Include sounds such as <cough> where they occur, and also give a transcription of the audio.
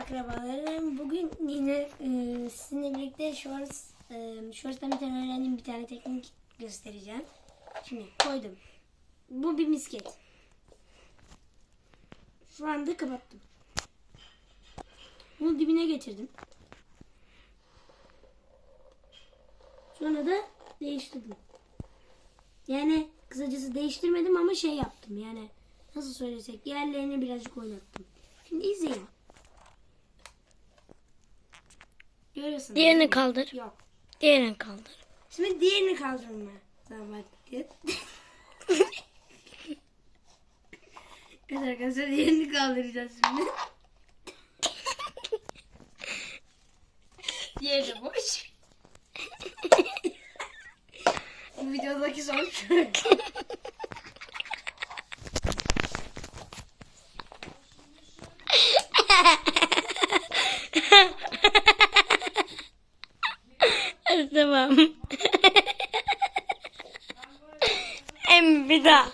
akrabalarım. Bugün yine e, sizinle birlikte Shorts, e, Shorts'tan bir tane öğrendiğim bir tane teknik göstereceğim. Şimdi koydum. Bu bir misket. Şu anda kapattım. Bunu dibine getirdim. Sonra da değiştirdim. Yani kısacası değiştirmedim ama şey yaptım yani nasıl söylesek yerlerini birazcık oynattım. Şimdi izleyin. Görüyorsunuz. Diğerini mi? kaldır. Yok. Diğerini kaldır. Şimdi diğerini kaldırma. Zaman. <laughs> evet arkadaşlar diğerini kaldıracağız şimdi. <laughs> Diğeri de boş. Bu videodaki sonuç şöyle. <laughs> tamam. <laughs> Em bir daha.